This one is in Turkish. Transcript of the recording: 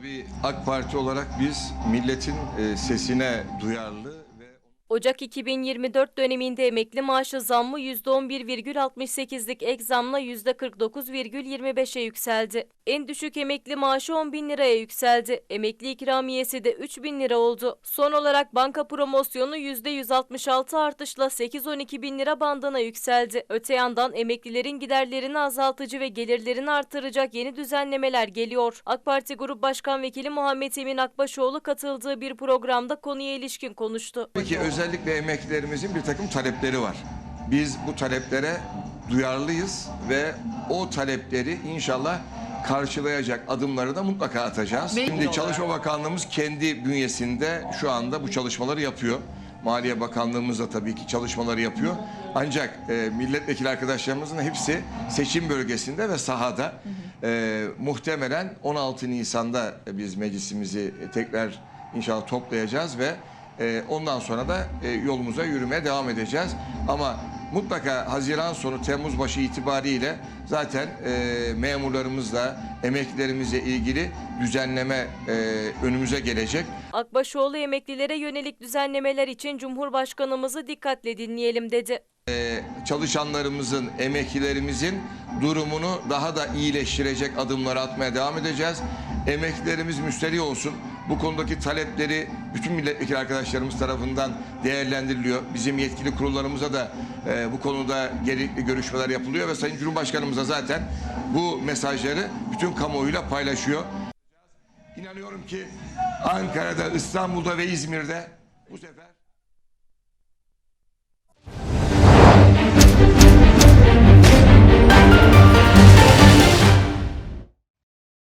Tabii AK Parti olarak biz milletin e, sesine duyarlı Ocak 2024 döneminde emekli maaşı zammı %11,68'lik ek zamla %49,25'e yükseldi. En düşük emekli maaşı 10 bin liraya yükseldi. Emekli ikramiyesi de 3 bin lira oldu. Son olarak banka promosyonu %166 artışla 8-12 bin lira bandına yükseldi. Öte yandan emeklilerin giderlerini azaltıcı ve gelirlerini artıracak yeni düzenlemeler geliyor. AK Parti Grup Başkan Vekili Muhammed Emin Akbaşoğlu katıldığı bir programda konuya ilişkin konuştu. Peki özellikle emeklilerimizin bir takım talepleri var. Biz bu taleplere duyarlıyız ve o talepleri inşallah karşılayacak adımları da mutlaka atacağız. Şimdi Çalışma Bakanlığımız kendi bünyesinde şu anda bu çalışmaları yapıyor. Maliye Bakanlığımız da tabii ki çalışmaları yapıyor. Ancak e, milletvekili arkadaşlarımızın hepsi seçim bölgesinde ve sahada. E, muhtemelen 16 Nisan'da biz meclisimizi tekrar inşallah toplayacağız ve ee, ondan sonra da e, yolumuza yürümeye devam edeceğiz. Ama mutlaka Haziran sonu Temmuz başı itibariyle zaten e, memurlarımızla emeklilerimizle ilgili düzenleme e, önümüze gelecek. Akbaşoğlu emeklilere yönelik düzenlemeler için Cumhurbaşkanımızı dikkatle dinleyelim dedi. Çalışanlarımızın, emeklilerimizin durumunu daha da iyileştirecek adımları atmaya devam edeceğiz. Emeklilerimiz müşteri olsun. Bu konudaki talepleri bütün milletvekili arkadaşlarımız tarafından değerlendiriliyor. Bizim yetkili kurullarımıza da e, bu konuda gerekli görüşmeler yapılıyor ve Sayın Cumhurbaşkanımız da zaten bu mesajları bütün kamuoyuyla paylaşıyor. İnanıyorum ki Ankara'da, İstanbul'da ve İzmir'de bu sefer